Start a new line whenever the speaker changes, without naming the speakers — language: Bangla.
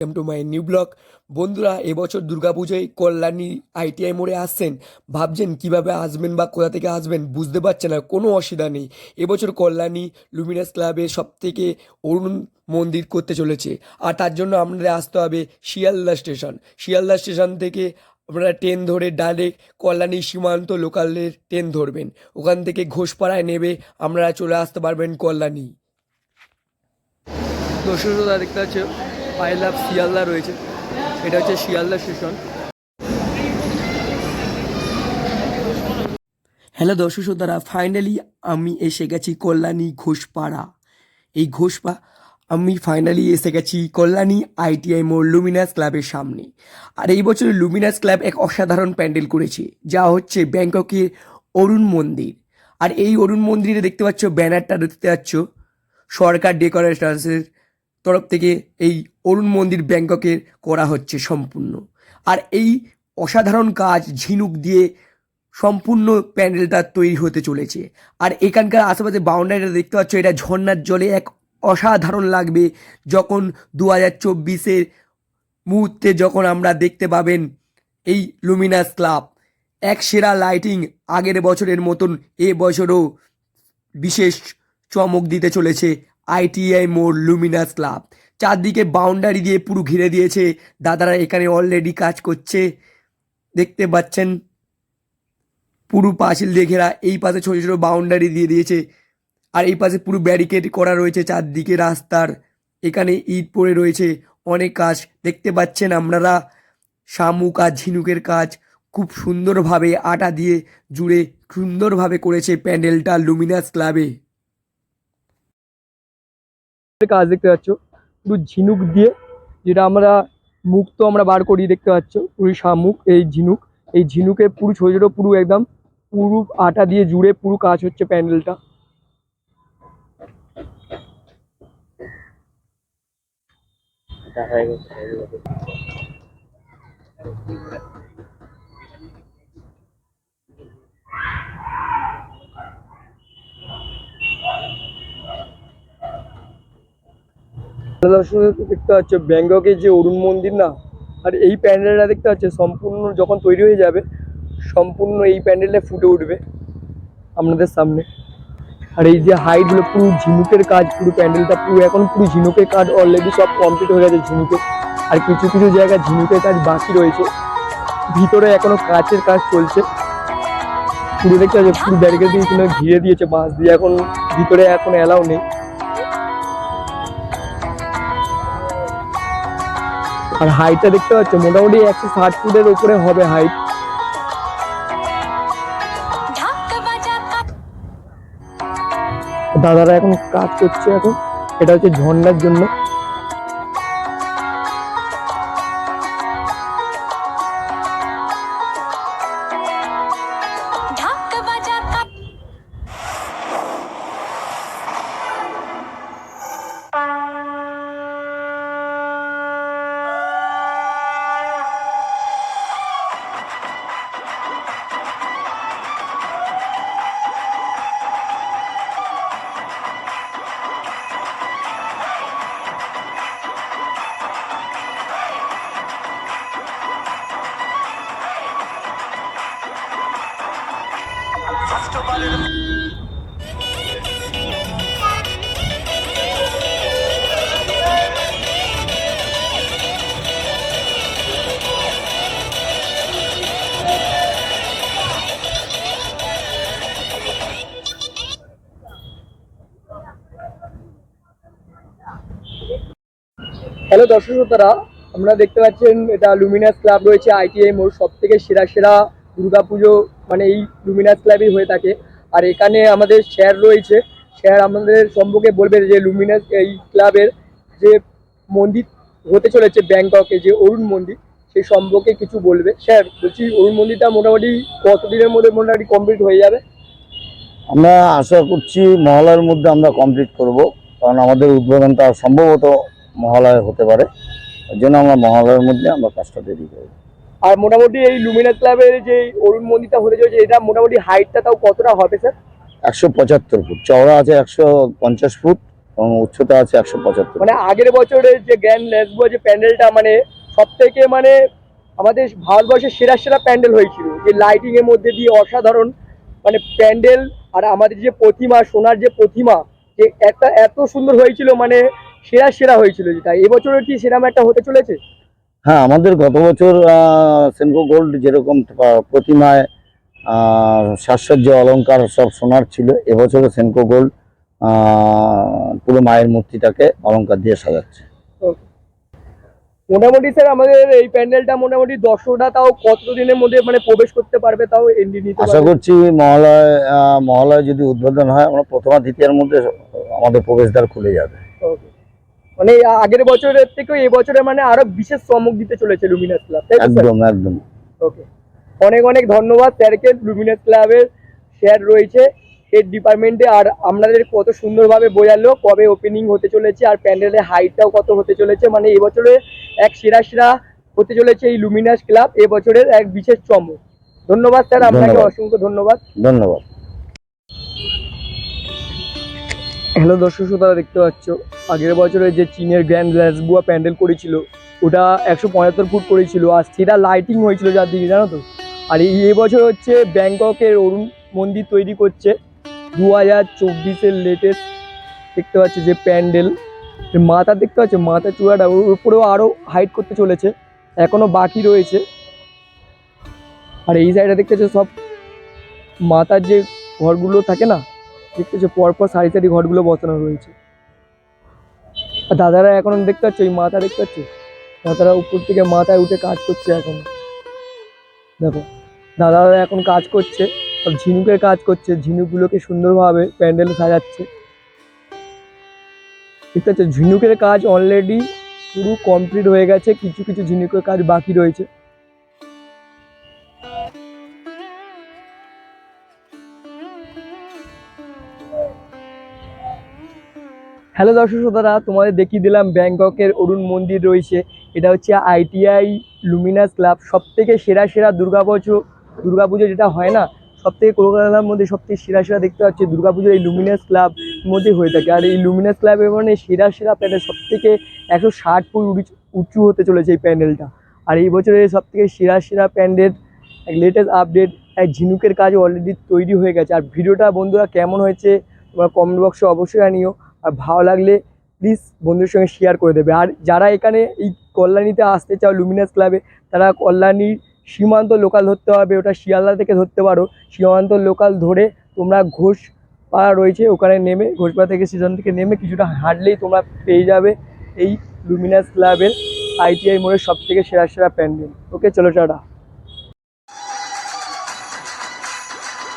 Welcome to my new blog বন্ধুরা, এবছর দুর্গাপুজোয় কল্যাণী আইটিআই মোড়ে আসছেন। ভাবছেন কীভাবে আসবেন বা কোথা থেকে আসবেন বুঝতে পারছেন না, কোনো অসুবিধা নেই। এবছর কল্যাণী লুমিনাস ক্লাবে সব থেকে অরুণ মন্দির করতে চলেছে। আর তার জন্য আপনাদের আসতে হবে শিয়ালদা স্টেশন। শিয়ালদা স্টেশন থেকে আপনারা ট্রেন ধরে ডাইরেক্ট কল্যাণী সীমান্ত লোকালের ট্রেন ধরবেন। ওখান থেকে ঘোষপাড়ায় নেবে, আপনারা চলে আসতে পারবেন কল্যাণী। দর্শকরা দেখতে পাচ্ছে? আই লাভ শিয়ালদা রয়েছে। এটা হচ্ছে শিয়ালদা স্টেশন। হ্যালো দর্শক শ্রোতারা ফাইনালি আমি এসে গেছি কল্যাণী ঘোষপাড়া। এই ঘোষপা, আমি ফাইনালি এসে গেছি কল্যাণী আইটিআই মোড় লুমিনাস ক্লাবের সামনে। আর এই বছর লুমিনাস ক্লাব এক অসাধারণ প্যান্ডেল করেছে, যা হচ্ছে ব্যাংককের অরুণ মন্দির। আর এই অরুণ মন্দিরে দেখতে পাচ্ছ, ব্যানারটা দেখতে পাচ্ছ, সরকার ডেকোরেশনসের তরফ থেকে এই অরুণ মন্দির ব্যাংককের করা হচ্ছে সম্পূর্ণ। আর এই অসাধারণ কাজ ঝিনুক দিয়ে সম্পূর্ণ প্যান্ডেলটা তৈরি হতে চলেছে। আর এখানকার আশেপাশে বাউন্ডারিটা দেখতে পাচ্ছ, এটা ঝর্নার জলে এক অসাধারণ লাগবে যখন দু হাজার চব্বিশের মুহূর্তে যখন আমরা দেখতে পাবেন এই লুমিনাস ক্লাব এক সেরা লাইটিং আগের বছরের মতন এ বছরও বিশেষ চমক দিতে চলেছে আইটিআই মোড় লুমিনাস ক্লাব চারদিকে বাউন্ডারি দিয়ে পুরো ঘিরে দিয়েছে। দাদারা এখানে অলরেডি কাজ করছে। দেখতে পাচ্ছেন? পুরো পাঁচিল দিয়ে ঘেরা। এই পাশে ছোটো ছোটো বাউন্ডারি দিয়ে দিয়েছে। আর এই পাশে পুরো ব্যারিকেড করা রয়েছে চারদিকে রাস্তার। এখানে ইট পড়ে রয়েছে। অনেক কাজ। দেখতে পাচ্ছেন আপনারা? শামুক আর ঝিনুকের কাজ। খুব সুন্দরভাবে আটা দিয়ে জুড়ে সুন্দরভাবে করেছে প্যান্ডেলটা লুমিনাস ক্লাবে কাজ দেখতে পাচ্ছ, পুরো ঝিনুক দিয়ে, যেটা আমরা মুখ তো আমরা বার করি দেখতে পাচ্ছ, পুরো শামুক, এই ঝিনুক, এই ঝিনুকে পুরো ছোটো ছোটো পুরো একদম পুরো আটা দিয়ে জুড়ে পুরো কাজ হচ্ছে প্যান্ডেলটা। দর্শক দেখতে পাচ্ছ, ব্যাংককের যে অরুণ মন্দির না, আর এই প্যান্ডেলটা দেখতে পাচ্ছ, সম্পূর্ণ যখন তৈরি হয়ে যাবে, সম্পূর্ণ এই প্যান্ডেলটা ফুটে উঠবে আপনাদের সামনে। আর এই যে হাইটগুলো পুরো ঝিনুকের কাজ, পুরো প্যান্ডেলটা পুরো, এখন পুরো ঝিনুকের কাজ অলরেডি সব কমপ্লিট হয়ে গেছে ঝিনুকে। আর কিছু কিছু জায়গায় ঝিনুকের কাজ বাকি রয়েছে। ভিতরে এখনও কাচের কাজ চলছে। পুরো দেখতে পাচ্ছ, পুরো ব্যারিকেড দিয়ে ঘিরে দিয়েছে বাঁশ দিয়ে। এখন ভিতরে এখন অ্যালাউ নেই। আর হাইটটা দেখতে পাচ্ছ, মোটামুটি একশো ষাট ফুটের উপরে হবে হাইট দাদারা এখন কাজ করছে এখন। এটা হচ্ছে ঝর্ণার জন্য। হ্যালো দর্শক শ্রোতারা আপনারা দেখতে পাচ্ছেন এটা লুমিনাস ক্লাব রয়েছে আইটিআই মোড় সব থেকে সেরা সেরা দুর্গাপুজো মানে এই লুমিনাস ক্লাবই হয়ে থাকে। আর এখানে আমাদের স্যার রয়েছে। স্যার আমাদের সম্পর্কে বলবে যে লুমিনাস এই ক্লাবের যে মন্দির হতে চলেছে ব্যাংককে, যে অরুণ মন্দির, সেই সম্পর্কে কিছু বলবে। স্যার, বলছি অরুণ মন্দিরটা মোটামুটি কতদিনের মধ্যে মোটামুটি কমপ্লিট হয়ে যাবে?
আমরা আশা করছি মহালয়ের মধ্যে আমরা কমপ্লিট করব, কারণ আমাদের উদ্বোধনটা সম্ভবত মহালয় হতে পারে। ওই জন্য আমরা মহালয়ের মধ্যে আমরা কাজটা দেরি করব।
আর মোটামুটি এই লুমিনাস ক্লাবের যে অরুণ মন্দিরটা হতে চলেছে এটা মোটামুটি হাইটটা তাও কতটা হবে স্যার
একশো পঁচাত্তর ফুট। চওড়া আছে একশো পঞ্চাশ ফুট এবং উচ্চতা আছে একশো পঁচাত্তর
মানে আগের বছরের যে গ্র্যান্ড লেসবো যে প্যান্ডেলটা মানে সব থেকে মানে আমাদের ভারতবর্ষের সেরা সেরা প্যান্ডেল হয়েছিল। যে লাইটিং এর মধ্যে দিয়ে অসাধারণ মানে প্যান্ডেল আর আমাদের যে প্রতিমা সোনার যে প্রতিমা যে একটা এত সুন্দর হয়েছিল মানে সেরা সেরা হয়েছিল যেটা। এবছরের কি সেরাম একটা হতে চলেছে?
হ্যাঁ আমাদের গত বছর আহ, সেনকো গোল্ড যেরকম প্রতিমায় আহ, সাজসজ্জ অলংকার সব সোনার ছিল এবছরও সেনকো গোল্ড আহ, পুরো মায়ের মূর্তিটাকে অলংকার দিয়ে সাজাচ্ছে।
মোটামুটি স্যার আমাদের এই প্যান্ডেলটা মোটামুটি দর্শকরা তাও কত দিনের মধ্যে মানে প্রবেশ করতে পারবে তাও নিতে
আশা করছি মহালয় মহালয় যদি উদ্বোধন হয় আমরা প্রথমা দ্বিতীয়ার মধ্যে আমাদের প্রবেশদ্বার খুলে যাবে.
মানে আগের বছরের থেকেও এই বছরে মানে আরও বিশেষ চমক দিতে চলেছে লুমিনাস ক্লাব
একদম একদম।
ওকে অনেক অনেক ধন্যবাদ স্যারকে। লুমিনাস ক্লাবের স্যার রয়েছে। হেড ডিপার্টমেন্টে আর আপনাদের কত সুন্দরভাবে বোঝালো কবে ওপেনিং হতে চলেছে আর প্যান্ডেলের হাইটটাও কত হতে চলেছে। মানে এবছরে এক সেরা সেরা হতে চলেছে এই লুমিনাস ক্লাব এবছরের এক বিশেষ চমক। ধন্যবাদ স্যার আপনাকে অসংখ্য ধন্যবাদ।
ধন্যবাদ।
হ্যালো দর্শক শ্রোতারা, দেখতে পাচ্ছ, আগের বছরে যে চীনের গ্র্যান্ড ল্যাসবুয়া প্যান্ডেল করেছিল, ওটা একশো পঁচাত্তর ফুট করেছিল, আর সেটা লাইটিং হয়েছিল যার দিকে, জানো তো? আর এই এবছর হচ্ছে ব্যাংককের অরুণ মন্দির তৈরি করছে দু হাজার চব্বিশের লেটেস্ট দেখতে পাচ্ছ যে প্যান্ডেল মাথা, দেখতে পাচ্ছ, মাথা চূড়াটা, ওর উপরেও আরও হাইট করতে চলেছে এখনও বাকি রয়েছে। আর এই সাইডে দেখতে পাচ্ছ সব মাথার যে ঘরগুলো থাকে না দেখতেছো পরপর সারি সারি ঘরগুলো বসানো রয়েছে। আর দাদারা এখন দেখতে পাচ্ছ ওই মাথা দেখতে পাচ্ছ? দাদারা উপর থেকে মাথায় উঠে কাজ করছে এখন। দেখো, দাদারা এখন কাজ করছে, সব ঝিনুকের কাজ করছে, ঝিনুকগুলোকে সুন্দরভাবে প্যান্ডেলে সাজাচ্ছে। দেখতে পাচ্ছ, ঝিনুকের কাজ অলরেডি পুরো কমপ্লিট হয়ে গেছে, কিছু কিছু ঝিনুকের কাজ বাকি রয়েছে। হ্যালো দর্শক শ্রোতারা, তোমাদের দেখিয়ে দিলাম ব্যাংককের অরুণ মন্দির রয়েছে। এটা হচ্ছে আইটিআই লুমিনাস ক্লাব সব থেকে সেরা সেরা দুর্গাপুজো দুর্গাপুজো যেটা হয় না সব থেকে কলকাতার মধ্যে সব থেকে সেরা সেরা দেখতে পাচ্ছি দুর্গাপুজোর এই লুমিনাস ক্লাব মধ্যে হয়ে থাকে। আর এই লুমিনাস ক্লাবের মানে সেরা সেরা প্যান্ডেল সব থেকে একশো ষাট ফুট উঁচু- হতে চলেছে এই প্যান্ডেলটা। আর এই বছরের সব থেকে সেরা সেরা প্যান্ডেল, এক লেটেস্ট আপডেট এক ঝিনুকের কাজ অলরেডি তৈরি হয়ে গেছে। আর ভিডিওটা বন্ধুরা কেমন হয়েছে, তোমরা কমেন্ট বক্সে অবশ্যই জানিও। আর ভালো লাগলে প্লিজ বন্ধুদের সঙ্গে শেয়ার করে দেবে। আর যারা এখানে এই কল্যাণীতে আসতে চাও লুমিনাস ক্লাবে তারা কল্যাণীর সীমান্ত লোকাল ধরতে হবে, ওটা শিয়ালদা থেকে ধরতে পারো। সীমান্ত লোকাল ধরে তোমরা ঘোষ পাড়া রয়েছে, ওখানে নেমে ঘোষপাড়া থেকে সিজন থেকে নেমে কিছুটা হাঁটলেই তোমরা পেয়ে যাবে এই লুমিনাস ক্লাবের আইটিআই মোড়ের সব থেকে সেরা সেরা প্যান্ডেল। ওকে চলো টাটা।